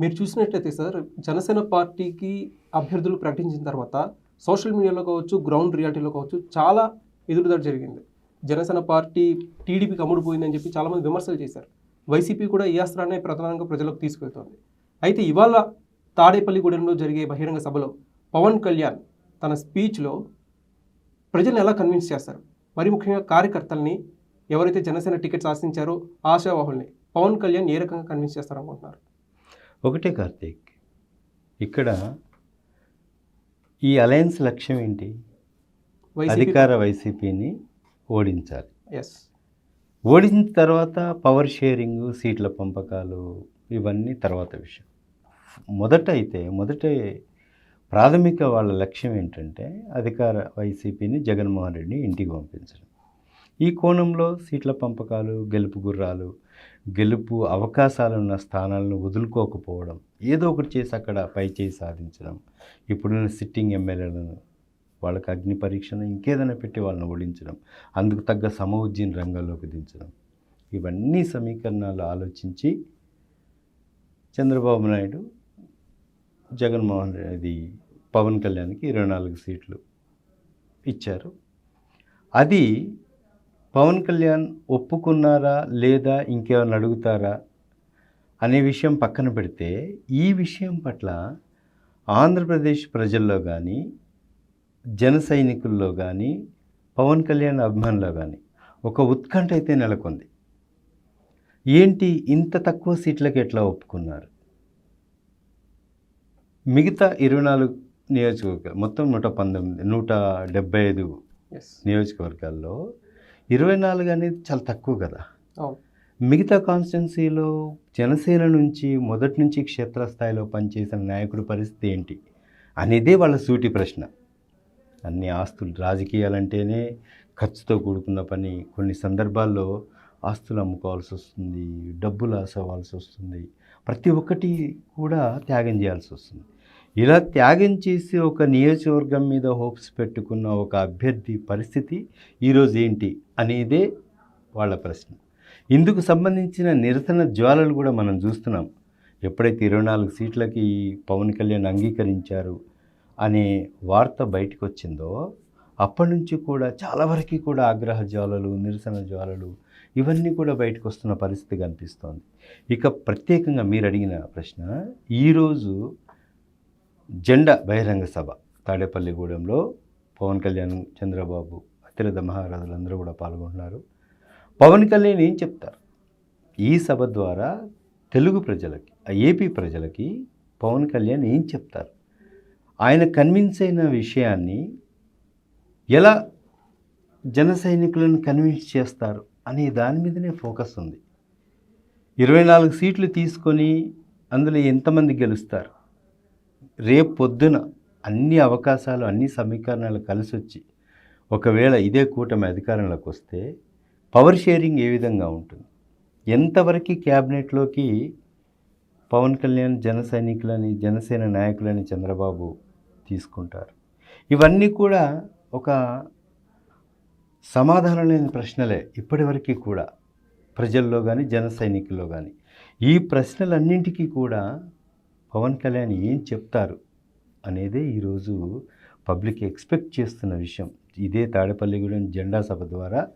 మీరు చూసినట్లయితే సార్ జనసేన పార్టీకి అభ్యర్థులు ప్రకటించిన తర్వాత సోషల్ మీడియాలో కావచ్చు గ్రౌండ్ రియాలిటీలో కావచ్చు చాలా ఎదురుదాడి జరిగింది. జనసేన పార్టీ టీడీపీకి అమ్ముడుపోయిందని చెప్పి చాలామంది విమర్శలు చేశారు. వైసీపీ కూడా ఈ అస్త్రాన్ని ప్రధానంగా ప్రజలకు తీసుకెళ్తోంది అయితే ఇవాళ తాడేపల్లిగూడెంలో జరిగే బహిరంగ సభలో పవన్ కళ్యాణ్ తన స్పీచ్లో ప్రజల్ని ఎలా కన్విన్స్ చేస్తారు? మరి ముఖ్యంగా కార్యకర్తల్ని ఎవరైతే జనసేన టికెట్స్ ఆశించారో ఆశావాహుల్ని పవన్ కళ్యాణ్ ఏ రకంగా కన్విన్స్ చేస్తారనుకుంటున్నారు? ఒకటే కార్తీక్. ఇక్కడ ఈ అలయన్స్ లక్ష్యం ఏంటి? అధికార వైసీపీని ఓడించాలి. ఎస్ ఓడించిన తర్వాత పవర్ షేరింగ్ సీట్ల పంపకాలు ఇవన్నీ తర్వాత విషయం. మొదట అయితే మొదట ప్రాథమిక వాళ్ళ లక్ష్యం ఏంటంటే అధికార వైసీపీని జగన్మోహన్ రెడ్డిని ఇంటికి పంపించడం. ఈ కోణంలో సీట్ల పంపకాలు గెలుపు గుర్రాలు గెలుపు అవకాశాలు ఉన్న స్థానాలను వదులుకోకపోవడం ఏదో ఒకటి చేసి అక్కడ పై చేయి సాధించడం ఇప్పుడున్న సిట్టింగ్ ఎమ్మెల్యేలను వాళ్ళకి అగ్ని పరీక్షను ఇంకేదైనా పెట్టి వాళ్ళని ఓడించడం అందుకు తగ్గ సమవుజ్జీన్ రంగంలోకి దించడం. ఇవన్నీ సమీకరణాలు ఆలోచించి చంద్రబాబు నాయుడు జగన్మోహన్ రెడ్డి పవన్ కళ్యాణ్కి ఇరవై నాలుగు సీట్లు ఇచ్చారు. అది పవన్ కళ్యాణ్ ఒప్పుకున్నారా లేదా ఇంకేమైనా అడుగుతారా అనే విషయం పక్కన పెడితే ఈ విషయం పట్ల ఆంధ్రప్రదేశ్ ప్రజల్లో కానీ జన సైనికుల్లో కానీ పవన్ కళ్యాణ్ అభిమానుల్లో కానీ ఒక ఉత్కంఠ అయితే నెలకొంది. ఏంటి ఇంత తక్కువ సీట్లకి ఎట్లా ఒప్పుకున్నారు? మిగతా ఇరవై నాలుగు నియోజకవర్గాలు మొత్తం నూట పంతొమ్మిది నూట డెబ్బై ఐదు నియోజకవర్గాల్లో ఇరవై నాలుగు అనేది చాలా తక్కువ కదా. మిగతా కాన్స్టిట్యున్సీలో జనసేన నుంచి మొదటి నుంచి క్షేత్రస్థాయిలో పనిచేసిన నాయకుడి పరిస్థితి ఏంటి? అనేదే వాళ్ళ సూటి ప్రశ్న. అన్ని ఆస్తులు రాజకీయాలంటేనే ఖర్చుతో కూడుకున్న పని. కొన్ని సందర్భాల్లో ఆస్తులు అమ్ముకోవాల్సి వస్తుంది డబ్బులు అవ్వాల్సి వస్తుంది. ప్రతి ఒక్కటి కూడా త్యాగం చేయాల్సి వస్తుంది. ఇలా త్యాగం చేసి ఒక నియోజకవర్గం మీద హోప్స్ పెట్టుకున్న ఒక అభ్యర్థి పరిస్థితి ఈరోజు ఏంటి అనేదే వాళ్ళ ప్రశ్న. ఇందుకు సంబంధించిన నిరసన జ్వాలలు కూడా మనం చూస్తున్నాం. ఎప్పుడైతే ఇరవై నాలుగు సీట్లకి పవన్ కళ్యాణ్ అంగీకరించారు అనే వార్త బయటకు వచ్చిందో అప్పటి నుంచి కూడా చాలా వరకు కూడా ఆగ్రహ జ్వాలలు నిరసన జ్వాలలు ఇవన్నీ కూడా బయటకు వస్తున్న పరిస్థితి కనిపిస్తోంది. ఇక ప్రత్యేకంగా మీరు అడిగిన ప్రశ్న ఈరోజు జెండా బహిరంగ సభ. తాడేపల్లిగూడెంలో పవన్ కళ్యాణ్ చంద్రబాబు అతిరథ మహారాజులందరూ కూడా పాల్గొంటున్నారు. పవన్ కళ్యాణ్ ఏం చెప్తారు? ఈ సభ ద్వారా తెలుగు ప్రజలకి ఏపీ ప్రజలకి పవన్ కళ్యాణ్ ఏం చెప్తారు? ఆయన కన్విన్స్ అయిన విషయాన్ని ఎలా జన సైనికులను కన్విన్స్ చేస్తారు అనే దాని మీదనే ఫోకస్ ఉంది. ఇరవై నాలుగు సీట్లు తీసుకొని అందులో ఎంతమంది గెలుస్తారు? రేపు పొద్దున అన్ని అవకాశాలు అన్ని సమీకరణాలు కలిసి వచ్చి ఒకవేళ ఇదే కూటమి అధికారంలోకి వస్తే పవర్ షేరింగ్ ఏ విధంగా ఉంటుంది? ఎంతవరకు క్యాబినెట్లోకి పవన్ కళ్యాణ్ జన సైనికులని జనసేన నాయకులని చంద్రబాబు తీసుకుంటారు? ఇవన్నీ కూడా ఒక సమాధానం లేని ప్రశ్నలే ఇప్పటివరకు కూడా ప్రజల్లో కానీ జన సైనికుల్లో కానీ ఈ ప్రశ్నలన్నింటికీ కూడా పవన్ కళ్యాణ్ ఏం చెప్తారు అనేదే ఈరోజు పబ్లిక్ ఎక్స్పెక్ట్ చేస్తున్న విషయం. ఇదే తాడేపల్లిగూడెం జెండా సభ ద్వారా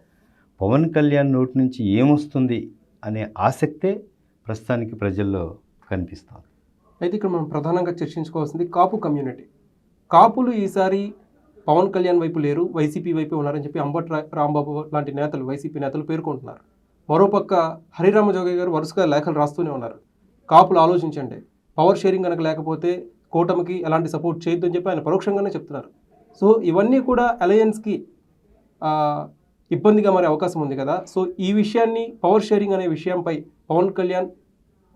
పవన్ కళ్యాణ్ నోటి నుంచి ఏమొస్తుంది అనే ఆసక్తే ప్రస్తుతానికి ప్రజల్లో కనిపిస్తుంది. అయితే ఇక్కడ మనం ప్రధానంగా చర్చించుకోవాల్సింది కాపు కమ్యూనిటీ. కాపులు ఈసారి పవన్ కళ్యాణ్ వైపు లేరు వైసీపీ వైపు ఉన్నారని చెప్పి అంబట్ రా- రాంబాబు లాంటి నేతలు వైసీపీ నేతలు పేర్కొంటున్నారు. మరోపక్క హరిరామ జోగయ్య గారు వరుసగా లేఖలు రాస్తూనే ఉన్నారు. కాపులు ఆలోచించండి. పవర్ షేరింగ్ కనుక లేకపోతే కూటమికి ఎలాంటి సపోర్ట్ చేయొద్దు అని చెప్పి ఆయన పరోక్షంగానే చెప్తున్నారు. సో ఇవన్నీ కూడా అలయన్స్కి ఇబ్బందిగా మారే అవకాశం ఉంది కదా. సో ఈ విషయాన్ని పవర్ షేరింగ్ అనే విషయంపై పవన్ కళ్యాణ్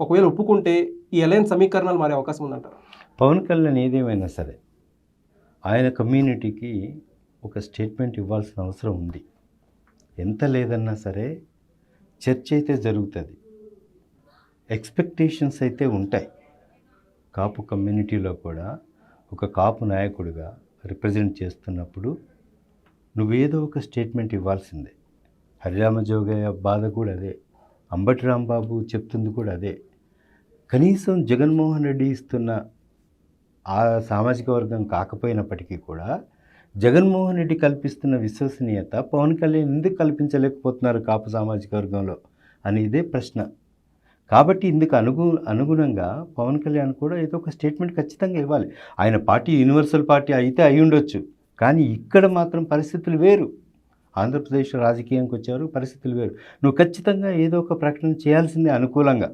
ఒకవేళ ఒప్పుకుంటే ఈ అలయన్స్ సమీకరణాలు మారే అవకాశం ఉందంటారు. పవన్ కళ్యాణ్ ఏదేమైనా సరే ఆయన కమ్యూనిటీకి ఒక స్టేట్మెంట్ ఇవ్వాల్సిన అవసరం ఉంది. ఎంత లేదన్నా సరే చర్చ అయితే జరుగుతుంది. ఎక్స్పెక్టేషన్స్ అయితే ఉంటాయి. కాపు కమ్యూనిటీలో కూడా ఒక కాపు నాయకుడిగా రిప్రజెంట్ చేస్తున్నప్పుడు నువ్వేదో ఒక స్టేట్మెంట్ ఇవ్వాల్సిందే. హరిరామ జోగయ్య బాధ కూడా అదే. అంబటి రాంబాబు చెప్తుంది కూడా అదే. కనీసం జగన్మోహన్ రెడ్డి ఇస్తున్న ఆ సామాజిక వర్గం కాకపోయినప్పటికీ కూడా జగన్మోహన్ రెడ్డి కల్పిస్తున్న విశ్వసనీయత పవన్ కళ్యాణ్ ఎందుకు కల్పించలేకపోతున్నారు కాపు సామాజిక వర్గంలో? అని ఇదే ప్రశ్న. కాబట్టి ఇందుకు అనుగు అనుగుణంగా పవన్ కళ్యాణ్ కూడా ఏదో ఒక స్టేట్మెంట్ ఖచ్చితంగా ఇవ్వాలి. ఆయన పార్టీ యూనివర్సల్ పార్టీ అయితే అయి ఉండొచ్చు. కానీ ఇక్కడ మాత్రం పరిస్థితులు వేరు. ఆంధ్రప్రదేశ్ రాజకీయానికి వచ్చారు పరిస్థితులు వేరు. నువ్వు ఖచ్చితంగా ఏదో ఒక ప్రకటన చేయాల్సిందే అనుకూలంగా.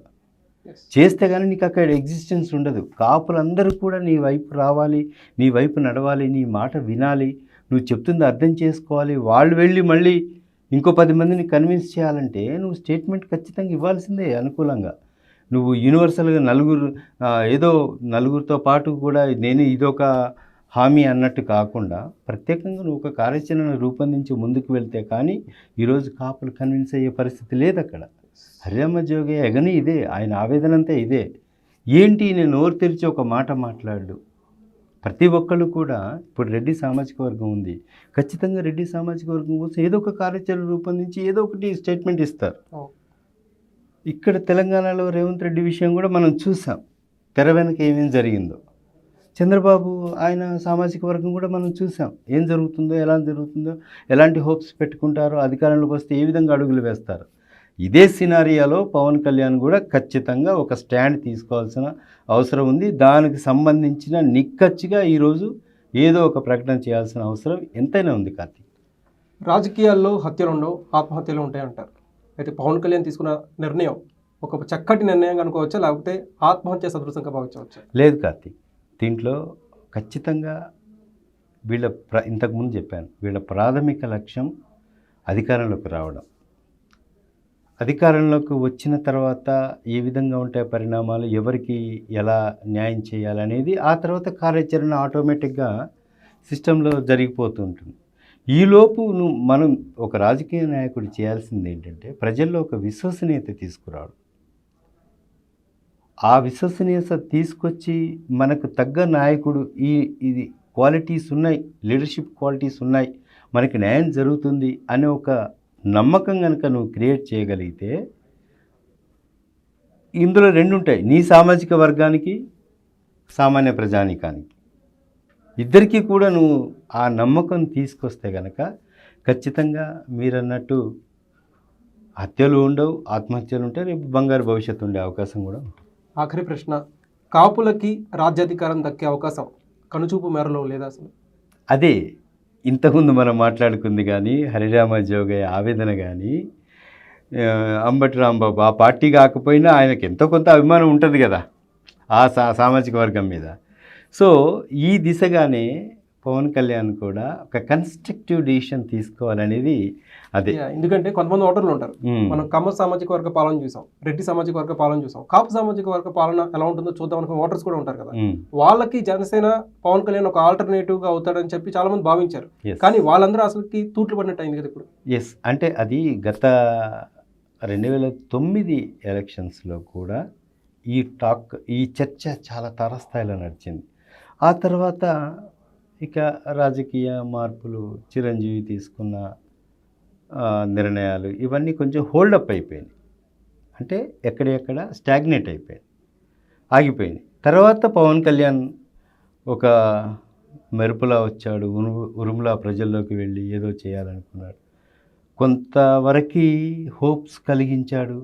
చేస్తే కానీ నీకు అక్కడ ఎగ్జిస్టెన్స్ ఉండదు. కాపులందరూ కూడా నీ వైపు రావాలి నీ వైపు నడవాలి నీ మాట వినాలి. నువ్వు చెప్తుంది అర్థం చేసుకోవాలి. వాళ్ళు వెళ్ళి మళ్ళీ ఇంకో పది మందిని కన్విన్స్ చేయాలంటే నువ్వు స్టేట్మెంట్ ఖచ్చితంగా ఇవ్వాల్సిందే అనుకూలంగా. నువ్వు యూనివర్సల్గా నలుగురు ఏదో నలుగురితో పాటు కూడా నేను ఇదొక హామీ అన్నట్టు కాకుండా ప్రత్యేకంగా నువ్వు ఒక కార్యాచరణ రూపొందించి ముందుకు వెళ్తే కానీ ఈరోజు కాపులు కన్విన్స్ అయ్యే పరిస్థితి లేదు అక్కడ. హరిరామ జోగి ఎగని ఇదే ఆయన ఆవేదన అంతా ఇదే. ఏంటి నేను నోరు తెరిచి ఒక మాట మాట్లాడు? ప్రతి ఒక్కళ్ళు కూడా ఇప్పుడు రెడ్డి సామాజిక వర్గం ఉంది. ఖచ్చితంగా రెడ్డి సామాజిక వర్గం కోసం ఏదో ఒక కార్యాచరణ రూపొందించి ఏదో ఒకటి స్టేట్మెంట్ ఇస్తారు. ఇక్కడ తెలంగాణలో రేవంత్ రెడ్డి విషయం కూడా మనం చూసాం. తెర వెనక ఏమేం జరిగిందో. చంద్రబాబు ఆయన సామాజిక వర్గం కూడా మనం చూసాం. ఏం జరుగుతుందో ఎలా జరుగుతుందో ఎలాంటి హోప్స్ పెట్టుకుంటారో అధికారంలోకి వస్తే ఏ విధంగా అడుగులు వేస్తారు? ఇదే సినారియాలో పవన్ కళ్యాణ్ కూడా ఖచ్చితంగా ఒక స్టాండ్ తీసుకోవాల్సిన అవసరం ఉంది. దానికి సంబంధించిన నిక్కచ్చిగా ఈరోజు ఏదో ఒక ప్రకటన చేయాల్సిన అవసరం ఎంతైనా ఉంది కార్తీక్. రాజకీయాల్లో హత్యలు ఉండవు ఆత్మహత్యలు ఉంటాయి అంటారు అయితే పవన్ కళ్యాణ్ తీసుకున్న నిర్ణయం ఒక చక్కటి నిర్ణయం అనుకోవచ్చా? లేకపోతే ఆత్మహత్య సదృశంగా భావించవచ్చా? లేదు కార్తీక్. దీంట్లో ఖచ్చితంగా వీళ్ళ ప్ర ఇంతకుముందు చెప్పాను వీళ్ళ ప్రాథమిక లక్ష్యం అధికారంలోకి రావడం. అధికారంలోకి వచ్చిన తర్వాత ఏ విధంగా ఉంటాయి పరిణామాలు ఎవరికి ఎలా న్యాయం చేయాలనేది ఆ తర్వాత కార్యాచరణ ఆటోమేటిక్గా సిస్టంలో జరిగిపోతుంటుంది ఈలోపు నువ్వు మనం ఒక రాజకీయ నాయకుడు చేయాల్సింది ఏంటంటే ప్రజల్లో ఒక విశ్వసనీయత తీసుకురావడం. ఆ విశ్వసనీయత తీసుకొచ్చి మనకు తగ్గ నాయకుడు ఈ ఇది క్వాలిటీస్ ఉన్నాయి లీడర్షిప్ క్వాలిటీస్ ఉన్నాయి మనకి న్యాయం జరుగుతుంది అనే ఒక నమ్మకం కనుక నువ్వు క్రియేట్ చేయగలిగితే ఇందులో రెండు ఉంటాయి నీ సామాజిక వర్గానికి సామాన్య ప్రజానికానికి. ఇద్దరికీ కూడా నువ్వు ఆ నమ్మకం తీసుకొస్తే కనుక ఖచ్చితంగా మీరన్నట్టు హత్యలు ఉండవు ఆత్మహత్యలు ఉంటాయి రేపు బంగారు భవిష్యత్తు ఉండే అవకాశం కూడా ఉంటుంది. ఆఖరి ప్రశ్న కాపులకి రాజ్యాధికారం దక్కే అవకాశం కనుచూపు మేరలో లేదా అసలు? అదే ఇంతకుముందు మనం మాట్లాడుకుంది కానీ హరిరామ జోగయ్య ఆవేదన కానీ అంబటి రాంబాబు ఆ పార్టీ కాకపోయినా ఆయనకి ఎంతో కొంత అభిమానం ఉంటుంది కదా ఆ సా సామాజిక వర్గం మీద. సో ఈ దిశగానే పవన్ కళ్యాణ్ కూడా ఒక కన్స్ట్రక్టివ్ డిసిషన్ తీసుకోవాలనేది అదే. ఎందుకంటే కొంతమంది ఓటర్లు ఉంటారు. మనం కమ్మ సామాజిక వర్గ పాలన చూసాం రెడ్డి సామాజిక వర్గ పాలన చూసాం. కాపు సామాజిక వర్గ పాలన ఎలా ఉంటుందో చూద్దాం అనుకున్న ఓటర్స్ కూడా ఉంటారు కదా. వాళ్ళకి జనసేన పవన్ కళ్యాణ్ ఒక ఆల్టర్నేటివ్గా అవుతాడని చెప్పి చాలా మంది భావించారు. కానీ వాళ్ళందరూ అసలుకి తూట్లు పడినట్టు అయింది కదా ఇప్పుడు. ఎస్ అంటే అది గత రెండు వేల తొమ్మిది ఎలక్షన్స్లో కూడా ఈ టాక్ ఈ చర్చ చాలా తారస్థాయిలో నడిచింది. ఆ తర్వాత ఇక రాజకీయ మార్పులు చిరంజీవి తీసుకున్న నిర్ణయాలు ఇవన్నీ కొంచెం హోల్డప్ అయిపోయినాయి. అంటే ఎక్కడెక్కడ స్టాగ్నేట్ అయిపోయింది ఆగిపోయింది తర్వాత పవన్ కళ్యాణ్ ఒక మెరుపులా వచ్చాడు ఉరుము ఉరుములా ప్రజల్లోకి వెళ్ళి ఏదో చేయాలనుకున్నాడు. కొంతవరకు హోప్స్ కలిగించాడు.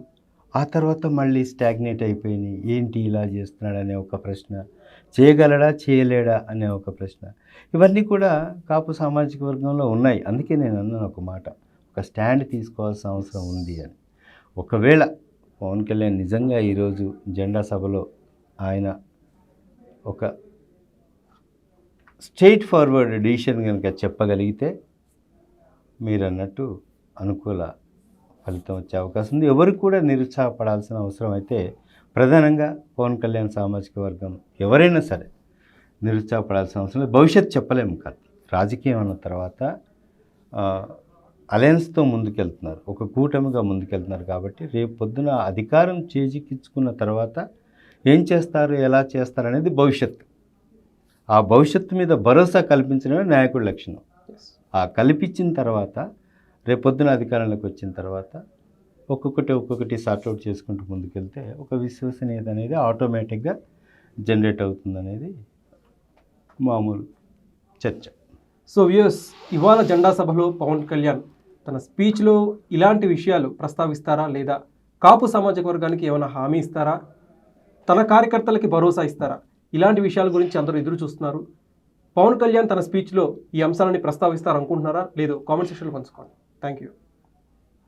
ఆ తర్వాత మళ్ళీ స్టాగ్నేట్ అయిపోయినాయి. ఏంటి ఇలా చేస్తున్నాడనే ఒక ప్రశ్న చేయగలడా చేయలేడా అనే ఒక ప్రశ్న. ఇవన్నీ కూడా కాపు సామాజిక వర్గంలో ఉన్నాయి. అందుకే నేను అన్నాను ఒక మాట. ఒక స్టాండ్ తీసుకోవాల్సిన అవసరం ఉంది అని. ఒకవేళ పవన్ కళ్యాణ్ నిజంగా ఈరోజు జెండా సభలో ఆయన ఒక స్ట్రైట్ ఫార్వర్డ్ డిసిషన్ కనుక చెప్పగలిగితే మీరు అన్నట్టు అనుకూల ఫలితం వచ్చే అవకాశం ఉంది. ఎవరు కూడా నిరుత్సాహపడాల్సిన అవసరం అయితే ప్రధానంగా పవన్ కళ్యాణ్ సామాజిక వర్గం ఎవరైనా సరే నిరుత్సాహపడాల్సిన అవసరం లేదు. భవిష్యత్తు చెప్పలేము కాదు. రాజకీయం అన్న తర్వాత అలయన్స్తో ముందుకెళ్తున్నారు. ఒక కూటమిగా ముందుకెళ్తున్నారు కాబట్టి రేపు పొద్దున అధికారం చేజిక్కించుకున్న తర్వాత ఏం చేస్తారు ఎలా చేస్తారు అనేది భవిష్యత్తు. ఆ భవిష్యత్తు మీద భరోసా కల్పించడమే నాయకుడి లక్షణం. ఆ కల్పించిన తర్వాత రేపొద్దున అధికారంలోకి వచ్చిన తర్వాత ఒక్కొక్కటి ఒక్కొక్కటి సార్ట్అవుట్ చేసుకుంటూ ముందుకెళ్తే ఒక విశ్వసనీయత అనేది ఆటోమేటిక్గా జనరేట్ అవుతుంది అనేది మామూలు చర్చ. సో వ్యూస్ ఇవాళ జెండా సభలో పవన్ కళ్యాణ్ తన స్పీచ్లో ఇలాంటి విషయాలు ప్రస్తావిస్తారా లేదా? కాపు సామాజిక వర్గానికి ఏమైనా హామీ ఇస్తారా? తన కార్యకర్తలకి భరోసా ఇస్తారా? ఇలాంటి విషయాల గురించి అందరూ ఎదురు చూస్తున్నారు. పవన్ కళ్యాణ్ తన స్పీచ్లో ఈ అంశాలని ప్రస్తావిస్తారు అనుకుంటున్నారా కామెంట్ సెక్షన్లో పంచుకోండి. Thank you